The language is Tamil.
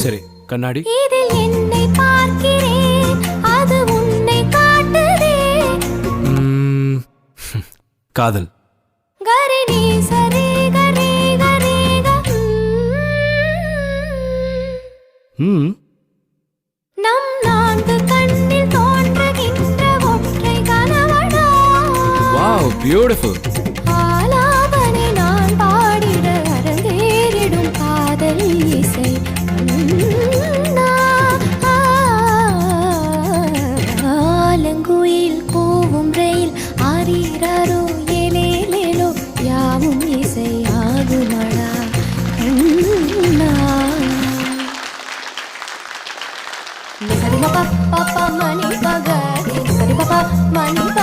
சரி. கண்ணாடி. இதில் என்னை பார்க்கிறேன் அது உன்னை காட்டுதே. ம், காதல். கரி நீ சரி கரி கரி. ம். நம் நான்கு கண்ணில் தோன்றுகின்ற ஒற்றை கணவனா? Wow beautiful. Lisa di papa, papa mani pagari. Lisa di papa, mani pagari.